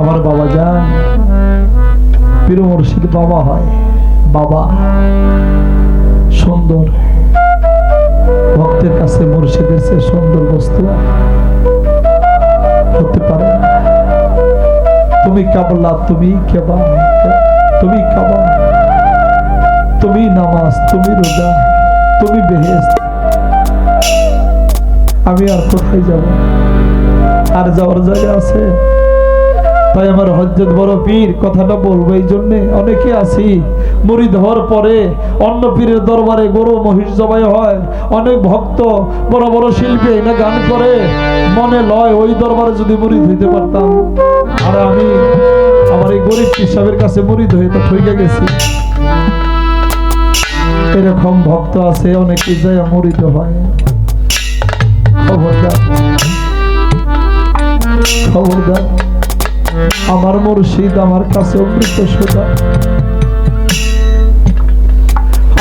আমার বাবা যান পীর বাবা হয়, বাবা সুন্দর। ভক্তের কাছে মুর্শিদের চেয়ে সুন্দর বস্তু হতে পারে তুমি কাবলা তুমি কেবা, তুমি কাবা। তুমি নামাজ, তুমি রোজা, তুমি বেহেস্ত আমি আর কোথায় যাব? আর যাওয়ার জায়গা আছে? তাই আমার হজরত বড় পীর, কথাটা বলব এই জন্যে। অনেকে আছি মুড়িদ হওয়ার পরে অন্য পীরের দরবারে গরু, মহিষ জবাই হয়। অনেক ভক্ত, বড় বড় শিল্পী এনে গান করে। মনে লয় ওই দরবারে যদি মুড়িদ হইতে পারতাম। আর আমি আমার এই গরিব সাহেবের কাছে মুড়িদ হয়ে তো ঠইকে গেছি। এরকম ভক্ত আছে, অনেকে যায় মুড়িদ হয়। খবরদার। খবরদার। আমার মুর্শিদ, আমার কাছে অমৃত সুদা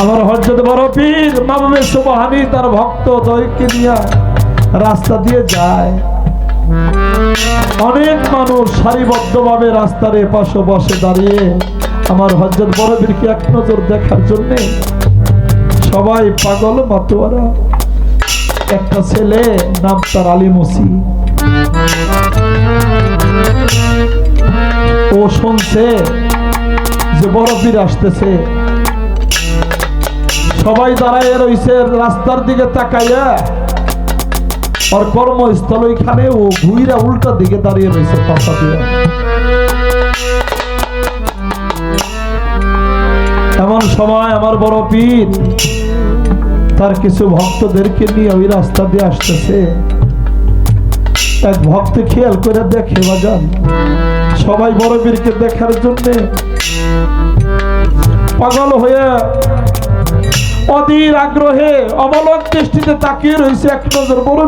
আমার হজরত বড় পীর মামে সুবহানি, তার ভক্ত দয়কে নিয়ে রাস্তা দিয়ে যায়। অনেক মানুষ সারিবদ্ধভাবে রাস্তার এপাশে বসে দাঁড়িয়ে আমার হজরত বড় পীরকে এক নজর দেখার জন্যে সবাই পাগল মাতোয়ারা একটা ছেলে, নাম তার আলী মুসি। ও শুনছে যে বড় পীর আসতেছে। সবাই দাঁড়ায় রইছে রাস্তার দিকে তাকাইয়া। আর কর্মস্থল ওইখানে ও ঘুইরা উল্টা দিকে দাঁড়িয়ে রয়েছে পাশা দিয়ে। এমন সময় আমার বড় পীর তার কিছু ভক্তদেরকে নিয়ে ওই রাস্তা দিয়ে আসতেছে। এক ভক্ত খেয়াল করে দেখে, বাজান, সবাই বড় বীরকে দেখার জন্য পাগল হয়ে অধীর আগ্রহে দৃষ্টিতে তাকিয়ে রয়েছে এক নজর বড়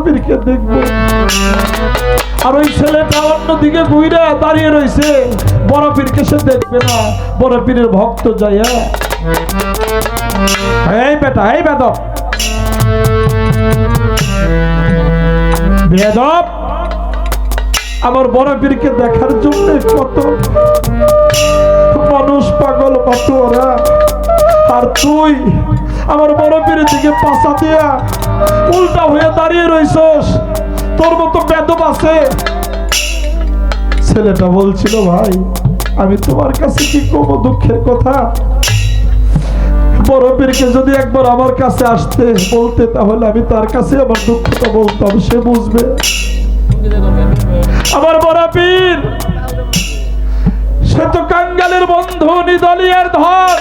দেখব। আর ওই ছেলেটা অন্যদিকে ঘুরে দাঁড়িয়ে রয়েছে। বড় সে দেখবে না। বড় ভক্ত যাইয়া এই বেটা, এই বেদব বেদব, আমার বড় পীরকে দেখার জন্য কত মানুষ পাগল কত ওরা আর তুই আমার বড় পীরের দিকে পাশা দিয়া উল্টা হয়ে দাঁড়িয়ে রইছস। তোর মতো বেদব আছে। ছেলেটা বলছিল, ভাই, আমি তোমার কাছে কি কম দুঃখের কথা? বড় পীরকে যদি একবার আমার কাছে আসতে বলতে, তাহলে আমি তার কাছে আমার দুঃখটা বলতাম, সে বুঝবে। আমার বড় পীর, সে তো কাঙ্গালের বন্ধু, নিদলিয়ার ধন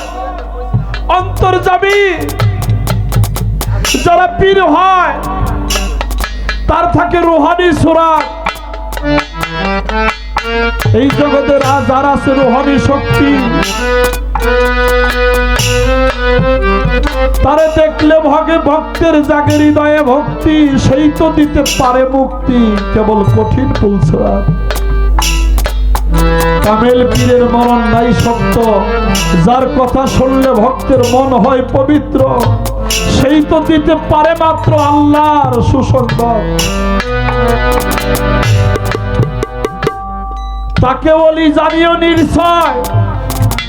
অন্তর যাবি। যারা পীর হয়, তার থাকে রোহানি সুরাত এই জগতের আর যার আছে রোহানি শক্তি। তারে দেখলে ভগে ভক্তের জাগে হৃদয়ে ভক্তি, সেই তো দিতে পারে মুক্তি, কেবল কঠিন পুলসরা কামেল পীরের মরণ নাই সত্য, যার কথা শুনলে ভক্তের মন হয় পবিত্র, সেই তো দিতে পারে মাত্র আল্লাহর সুসংবাদ। তাকে বলি জানিও নির্ছয়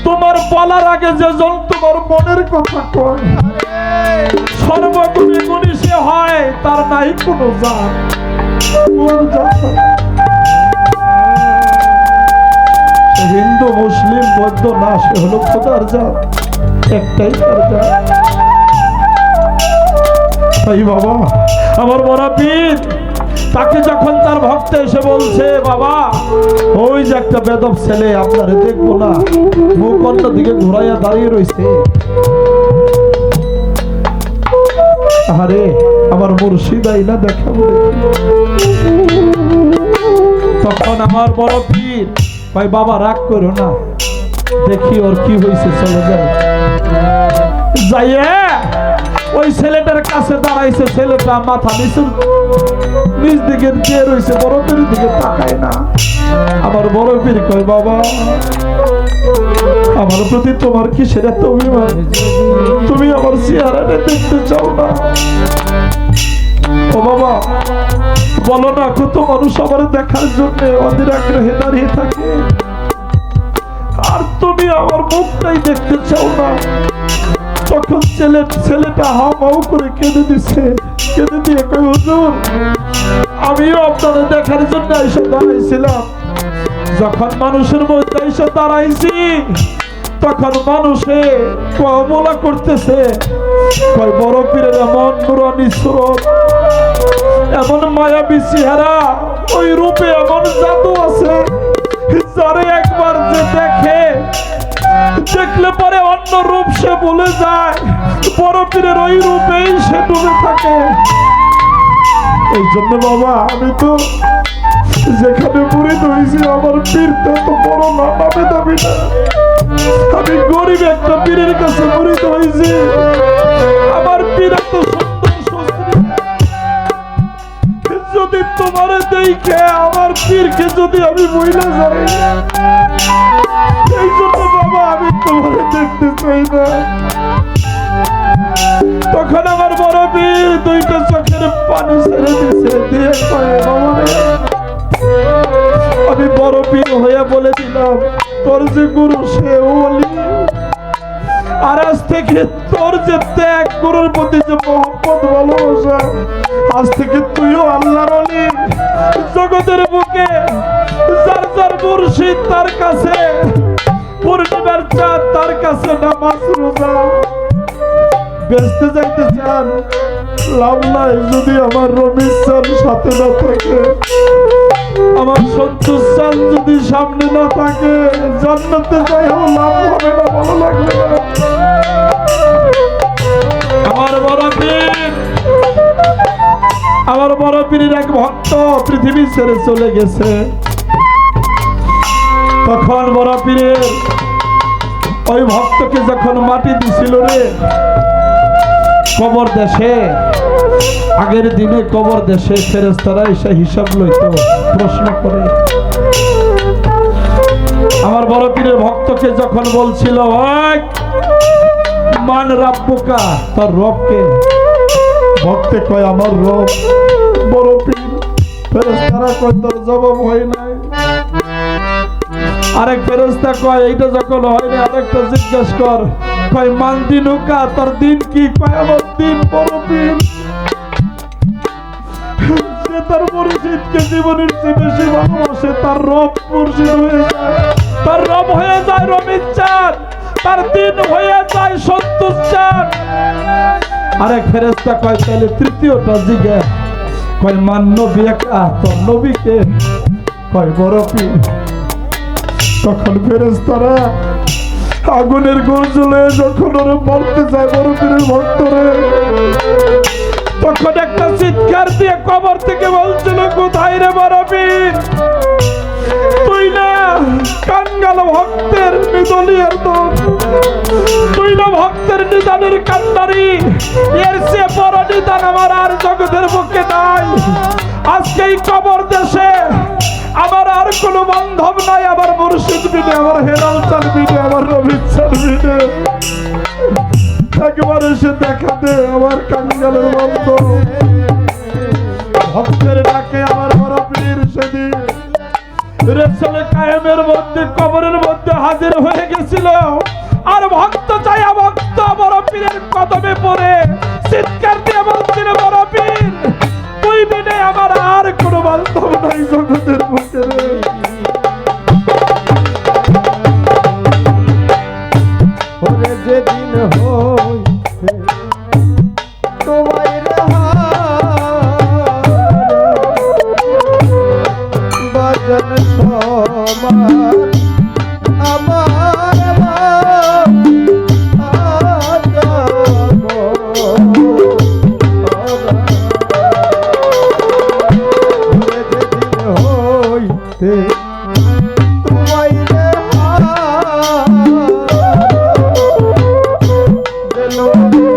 তোমার বলার আগে যে জন তোমার মনের কথা কয়। সর্বগুণী গুণী সে হয়, তার নাই কোনো। সে হিন্দু, মুসলিম, বৌদ্ধ, না, সে হলো খোদার জাত। একটাই তার জাত। তাই বাবা, আমার বড় পীর তাকে যখন তার ভক্ত এসে বলছে, বাবা, ওই যে একটা বেদব ছেলে, আপনারে দেখব না মুখ দিকে ঘুরাইয়া দাঁড়িয়ে রয়েছে আরে, আমার মুর্শিদ আইনা দেখাবো তখন আমার বড় পীর, ভাই, বাবা, রাগ করো না। দেখি ওর কি হয়েছে চলে যায় যাইয়ে ওই ছেলেটার কাছে দাঁড়াইছে, ছেলেটা মাথা নিচু। নিচ দিকে দিয়ে রয়েছে পীরের দিকে তাকায় না। আমার বড় পীর কয়, বাবা? আমার প্রতি তোমার কিসের এত অভিমান? তুমি আমার চেহারাটা দেখতে চাও না। ও বাবা, বলো না, কত মানুষ আমার দেখার জন্য অধীর আগ্রহে দাঁড়িয়ে থাকে। আর তুমি আমার মুখটাই দেখতে চাও না। তখন ছেলে, ছেলেটা হাও করে কেঁদে দিছে, কেঁদে দিয়ে কই হুজুর, আমিও আপনাদের দেখার জন্য এসে দাঁড়াইছিলাম। যখন মানুষের মধ্যে এসে দাঁড়াইছি, তখন মানুষে কমলা করতেছে। কয়, বড় পীরের এমন নুরানি সুরত, এমন মায়াবী চেহারা, ওই রূপে এমন জাদু আছে, যারে একবার যে দেখে দেখলে পরে অন্য রূপ সে ভুলে যায় বড় পীরের ওই রূপেই সে ডুবে থাকে। এই জন্য বাবা, আমি তো যেখানে মুড়ি হয়েছি আমার পীরটা তো বড় না, নামে দাবি না। আমি গরিব একটা পীরের কাছে মুড়ি হয়েছি। আমার পীর এত যদি তোমার দেখে, আমার পীরকে যদি আমি বইলে যাই এই জন্য আমি তোমার দেখতে চাই না। তখন আমার বড় পীর দুইটা চোখের পানি ছেড়ে দিছে আমি বড় পীর হয়ে বলে দিলাম তোর যে গুরু সে ওলি আর আজ থেকে তোর যে ত্যাগ, গুরুর প্রতি যে মহব্বত, ভালোবাসা, আজ থেকে তুইও আল্লাহর অলি। জগতের বুকে যার যার মুর্শিদ তার কাছে আমার সামনে না থাকে জান্নাতে যাইও লাভ হবে না ভালো লাগবে আমার বড় পীর আমার বড় পীরের এক ভক্ত পৃথিবী ছেড়ে চলে গেছে। তখন বড় পীরের ওই ভক্তকে যখন মাটি দিছিল রে কবর দেশে আগের দিনে কবর দেশে ফেরেস্তারা এসে হিসাব লইতো প্রশ্ন করে। আমার বড় পীরের ভক্তকে যখন বলছিল "ওই, মান রাব্বুকা তোর রবকে ভক্তে কয় আমার রব বড় পীর। ফেরেস্তারা কয় তোর জবাব হয় আরেক ফেরেস্তা কয়, এইটা যখন হয় না, আরেকটা জিজ্ঞেস কর। কয়, মান দিনুকা, তোর দিন কি? কয়, আমার দিন বড় পীর সে তার মুর্শিদকে জীবনের চেয়ে বেশি ভালোবাসে, তার রব হয়ে যায়। তার রব হয়ে যায় রমিত চাঁদ, তার দিন হয়ে যায় সন্তোষ চাঁদ। আরেক ফেরেস্তা কয়, তাহলে তৃতীয়টা জিজ্ঞে কয়, মান নবী একা, তোর নবীকে? কয় পীর। তখন ফেরেস্তারা আগুনের গর্জলে যখন ওরে মরতে যায় বড় পীরের ভক্তরে, তখন একটা চিৎকার দিয়ে কবর থেকে বলছিল, কোথায় রে বড় পীর তুই না কাঙ্গাল ভক্তের নিদলিয়ার দল তুই না ভক্তের নিদানের কান্দারি এর চেয়ে বড় নিদান আমার আর জগতের বুকে নাই। আজকে এই কবর দেশে আমার আর কোনো বান্ধব নাই, আমার মুর্শিদ বিনে আমার হেরাল চাল বিনে আমার রবি চাল বিনে একবার এসে দেখা দে আমার কাঙ্গালের বন্ধ ভক্তের ডাকে আমার বড় পীর সেদিন রেসলে কায়েমের মধ্যে, কবরের মধ্যে হাজির হয়ে গেছিল। আর ভক্ত চাই ভক্ত বড় পীরের কদমে পড়ে। চিৎকার দিয়ে বলছিল, বড় পীর, তুই বিনে আমার আর কোনো বান্ধব নাই, জগতের Thank you.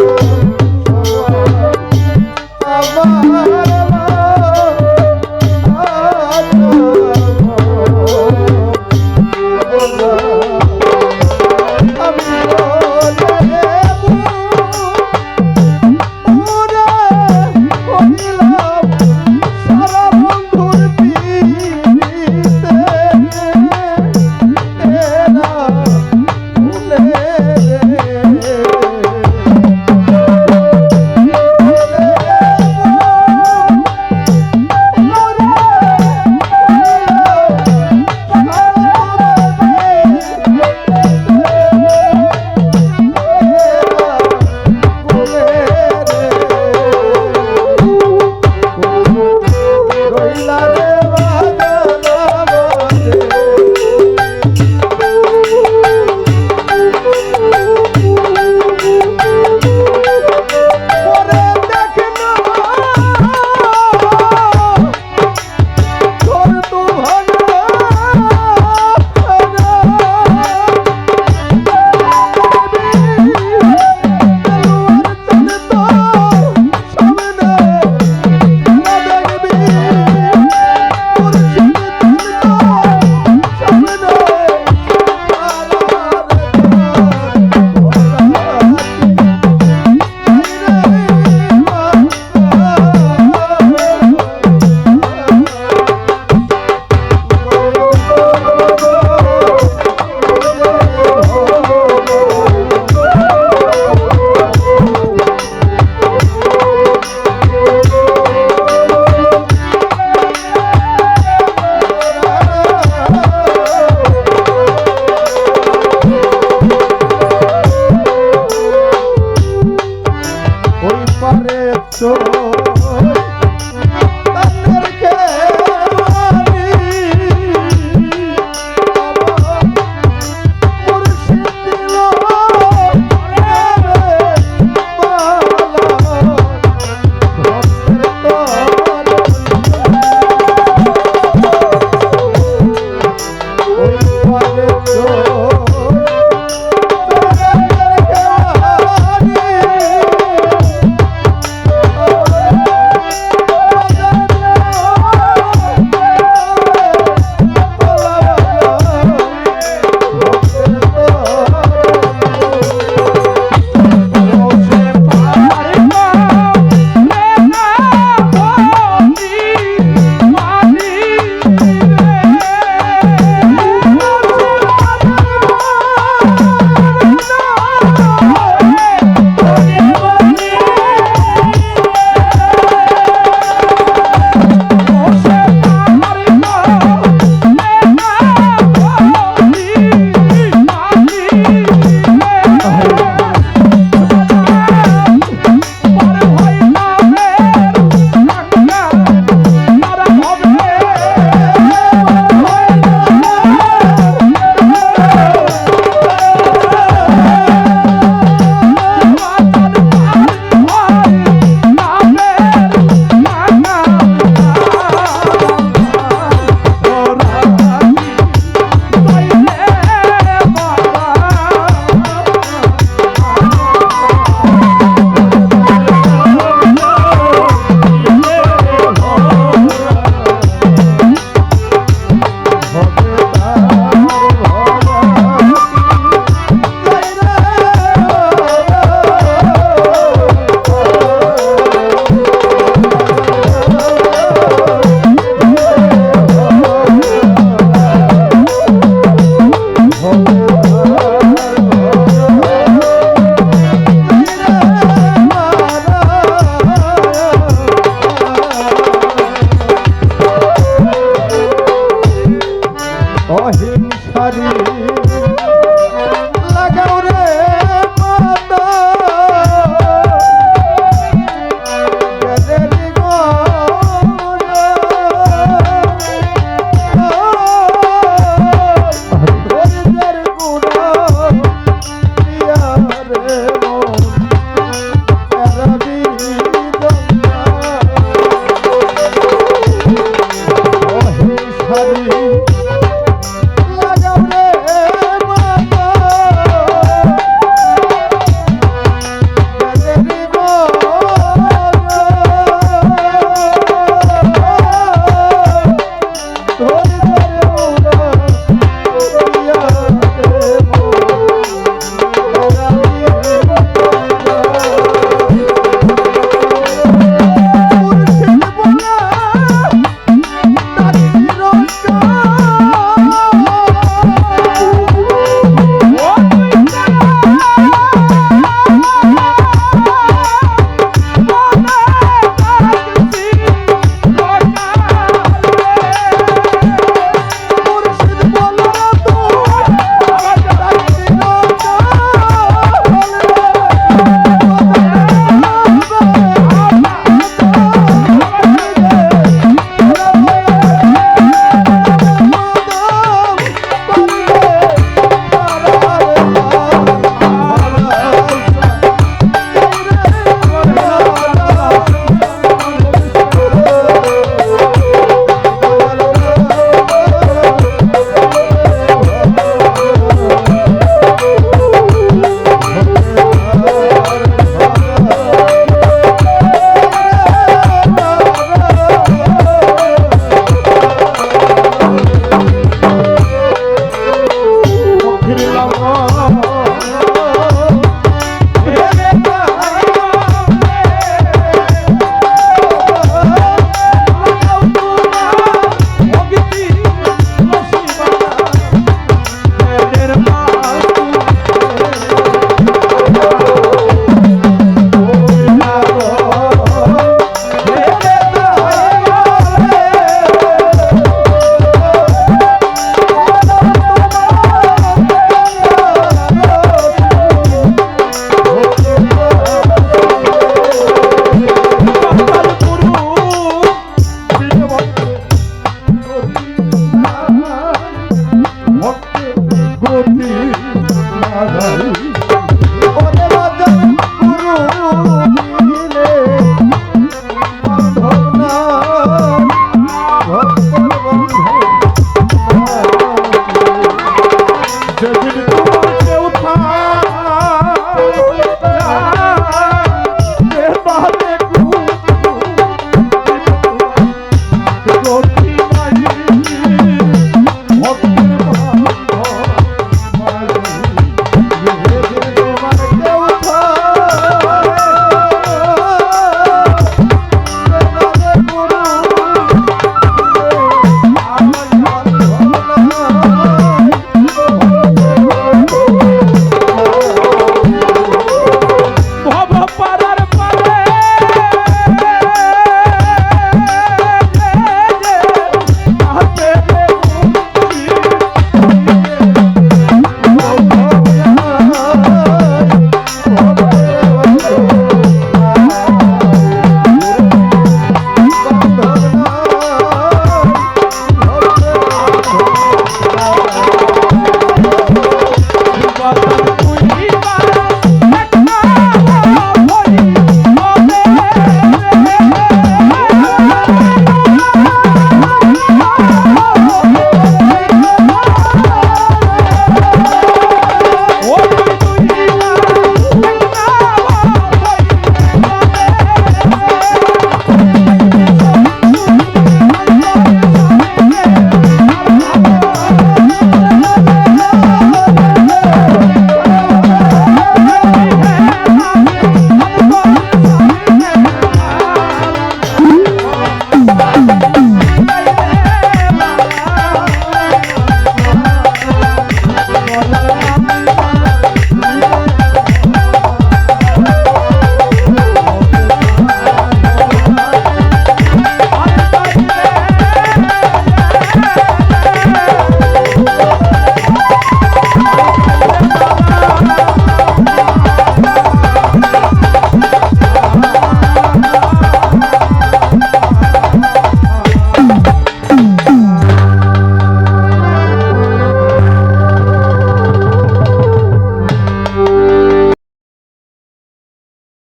Senhor.